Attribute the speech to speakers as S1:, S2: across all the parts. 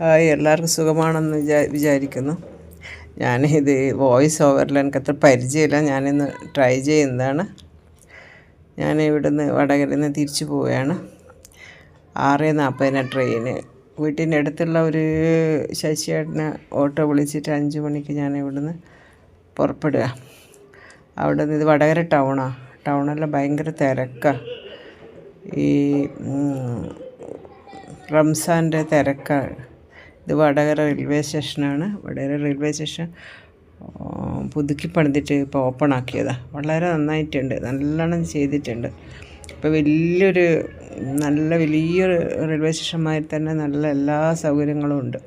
S1: Hi എല്ലാവർക്കും സുഖമാണെന്ന് വിചാ വിചാരിക്കുന്നു. ഞാനിത് വോയിസ് ഓവറിൽ എനിക്ക് അത്ര പരിചയമില്ല. ഞാനിന്ന് ട്രൈ ചെയ്യുന്നതാണ്. ഞാൻ ഇവിടുന്ന് വടകരയിൽ നിന്ന് തിരിച്ചു പോവുകയാണ്. ആറ് നാൽപ്പതിന് ട്രെയിന്. വീട്ടിന്റെ അടുത്തുള്ള ഒരു ശശിയേട്ടനെ ഓട്ടോ വിളിച്ചിട്ട് അഞ്ച് മണിക്ക് ഞാൻ ഇവിടുന്ന് പുറപ്പെടുക. അവിടെ നിന്ന് ഇത് വടകര ടൗണാണ് ടൗണെല്ലാം ഭയങ്കര തിരക്കാണ് ഈ റംസാന്റെ തിരക്കാണ് ഇത് വടകര റെയിൽവേ സ്റ്റേഷനാണ് വടകര റെയിൽവേ സ്റ്റേഷൻ പുതുക്കി പണിതിട്ട് ഇപ്പോൾ ഓപ്പൺ ആക്കിയതാണ് വളരെ നന്നായിട്ടുണ്ട്. നല്ലോണം ചെയ്തിട്ടുണ്ട്. ഇപ്പോൾ വലിയൊരു നല്ല വലിയൊരു റെയിൽവേ സ്റ്റേഷന്മാരിൽ തന്നെ നല്ല എല്ലാ സൗകര്യങ്ങളും ഉണ്ട്.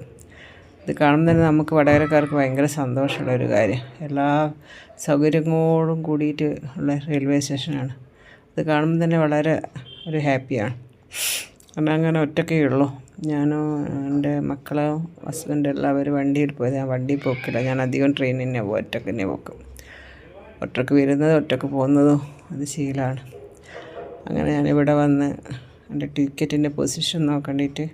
S1: ഇത് കാണുമ്പോൾ തന്നെ നമുക്ക് വടകരക്കാർക്ക് ഭയങ്കര സന്തോഷമുള്ള ഒരു കാര്യം. എല്ലാ സൗകര്യങ്ങളോടും കൂടിയിട്ട് ഉള്ള റെയിൽവേ സ്റ്റേഷനാണ് ഇത് കാണുമ്പോൾ തന്നെ വളരെ ഒരു ഹാപ്പിയാണ് കാരണം അങ്ങനെ ഒറ്റക്കേ ഉള്ളൂ. ഞാനും എന്റെ മക്കളോ ഹസ്ബൻഡ് എല്ലാവരും വണ്ടിയിൽ പോയത്. ഞാൻ വണ്ടി പോക്കില്ല. ഞാൻ അധികം ട്രെയിനിൽ തന്നെ പോകും ഒറ്റയ്ക്ക് തന്നെ പോക്കും. ഒറ്റയ്ക്ക് വരുന്നതും ഒറ്റയ്ക്ക് പോകുന്നതും അത് ശീലമാണ് അങ്ങനെ ഞാനിവിടെ വന്ന് എന്റെ ടിക്കറ്റിന്റെ പൊസിഷൻ നോക്കണ്ടിട്ട്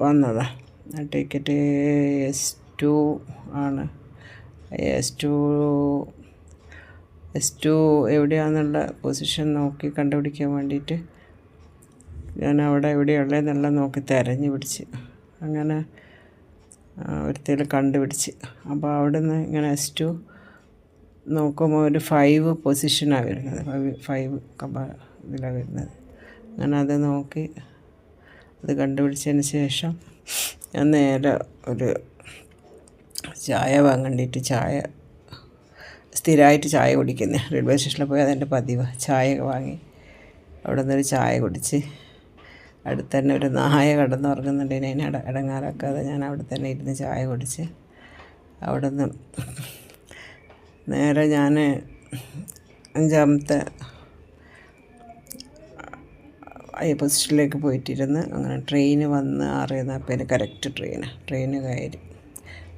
S1: വന്നതാണ് ആ ടിക്കറ്റ് എസ് ടു ആണ്. എസ് ടു എസ് ടു എവിടെയാണെന്നുള്ള പൊസിഷൻ നോക്കി കണ്ടുപിടിക്കാൻ വേണ്ടിയിട്ട് ഞാൻ അവിടെ എവിടെയുള്ളതെന്നെല്ലാം നോക്കി തിരഞ്ഞു പിടിച്ച്. അങ്ങനെ ഒരുത്തേൽ കണ്ടുപിടിച്ച്. അപ്പോൾ അവിടെ നിന്ന് ഇങ്ങനെ എസ് ടു നോക്കുമ്പോൾ ഒരു ഫൈവ് പൊസിഷനാണ് വരുന്നത്. ഫൈവ് ഫൈവ് കമ്പ ഇതിലാണ് വരുന്നത്. അങ്ങനെ അത് നോക്കി അത് കണ്ടുപിടിച്ചതിന് ശേഷം ഞാൻ നേരെ ഒരു ചായ വാങ്ങണ്ടിയിട്ട് ചായ സ്ഥിരമായിട്ട് ചായ കുടിക്കുന്നത് റെയിൽവേ സ്റ്റേഷനിൽ പോയി അതെന്റെ പതിവ്. ചായ വാങ്ങി അവിടെ നിന്നൊരു ചായ കുടിച്ച് അടുത്ത് തന്നെ ഒരു നായ കിടന്നുറങ്ങുന്നുണ്ടെങ്കിൽ അതിനെ അട ഇടങ്ങാറാക്കാതെ ഞാൻ അവിടെ തന്നെ ഇരുന്ന് ചായ കുടിച്ച് അവിടെ നിന്ന് നേരെ ഞാൻ അഞ്ചാമത്തെ പൊസിഷനിലേക്ക് പോയിട്ടിരുന്ന് അങ്ങനെ ട്രെയിന് വന്ന് ആറ് നാൽപ്പതിന് കറക്റ്റ് ട്രെയിന്. ട്രെയിന് കയറി.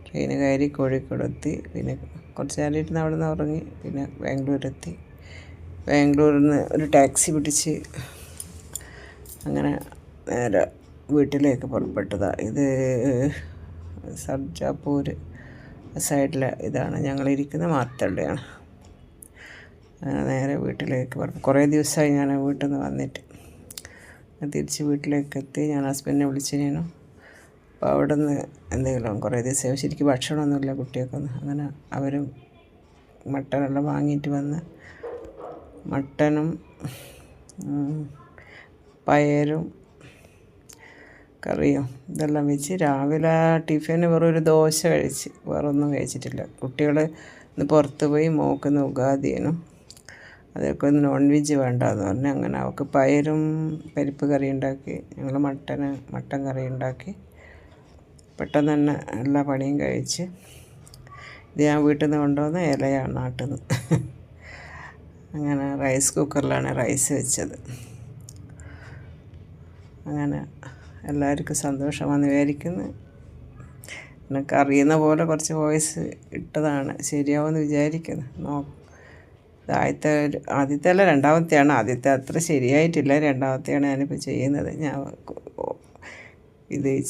S1: ട്രെയിന് കയറി കോഴിക്കോടെത്തി പിന്നെ കുറച്ച് നേരം ഇരുന്ന് അവിടെ നിന്ന് ഉറങ്ങി. പിന്നെ ബാംഗ്ലൂരെത്തി. ബാംഗ്ലൂരിൽ നിന്ന് ഒരു ടാക്സി പിടിച്ച് അങ്ങനെ നേരെ വീട്ടിലേക്ക് പുറപ്പെട്ടതാണ് ഇത് സർജാപൂർ സൈഡിലെ ഇതാണ്. ഞങ്ങളിരിക്കുന്ന മാത്തള്ളിയാണ്. നേരെ വീട്ടിലേക്ക് പറഞ്ഞു കുറേ ദിവസമായി ഞാൻ വീട്ടിൽ നിന്ന് വന്നിട്ട് തിരിച്ച് വീട്ടിലേക്ക് എത്തി. ഞാൻ ഹസ്ബൻഡിനെ വിളിച്ചിരുന്നു അപ്പോൾ അവിടെ നിന്ന് എന്തെങ്കിലും കുറേ ദിവസം ശരിക്കും ഭക്ഷണമൊന്നുമില്ല കുട്ടികൾക്കൊന്നും. അങ്ങനെ അവരും മട്ടനെല്ലാം വാങ്ങിയിട്ട് വന്ന് മട്ടനും പയറും കറിയും ഇതെല്ലാം വെച്ച് രാവിലെ ടിഫിന് വെറും ഒരു ദോശ കഴിച്ച് വേറെ ഒന്നും കഴിച്ചിട്ടില്ല. കുട്ടികൾ ഇന്ന് പുറത്ത് പോയി മോക്കുന്ന ഉഗാദിയനും അതൊക്കെ ഒന്ന് നോൺ വെജ് വേണ്ടെന്ന് പറഞ്ഞു അങ്ങനെ അവൾക്ക് പയറും പരിപ്പ് കറി ഉണ്ടാക്കി ഞങ്ങൾ മട്ടന് മട്ടൻ കറി ഉണ്ടാക്കി പെട്ടെന്ന് തന്നെ എല്ലാ പണിയും കഴിച്ച് ഇത് ഞാൻ വീട്ടിൽ നിന്ന് കൊണ്ടുവന്ന ഇലയാണ് നാട്ടിൽ നിന്ന് അങ്ങനെ റൈസ് കുക്കറിലാണ് റൈസ് വെച്ചത്. അങ്ങനെ എല്ലാവർക്കും സന്തോഷമാണെന്ന് വിചാരിക്കുന്നു. എനിക്ക് അറിയുന്ന പോലെ കുറച്ച് വോയിസ് ഇട്ടതാണ് ശരിയാവുമെന്ന് വിചാരിക്കുന്നു. നോ ആദ്യത്തെ ആദ്യത്തെ അല്ല രണ്ടാമത്തെയാണ്. ആദ്യത്തെ അത്ര ശരിയായിട്ടില്ല. രണ്ടാമത്തെയാണ് ഞാനിപ്പോൾ ചെയ്യുന്നത്. ഞാൻ ഇത്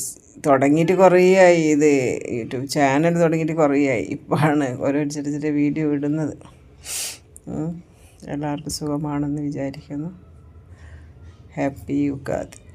S1: തുടങ്ങിയിട്ട് കുറേയായി ഇത് യൂട്യൂബ് ചാനൽ തുടങ്ങിയിട്ട് കുറേയായി ഇപ്പോഴാണ് ഓരോ ചെറിയ ചെറിയ വീഡിയോ ഇടുന്നത്. എല്ലാവർക്കും സുഖമാണെന്ന് വിചാരിക്കുന്നു. Happy U യുഗാദ്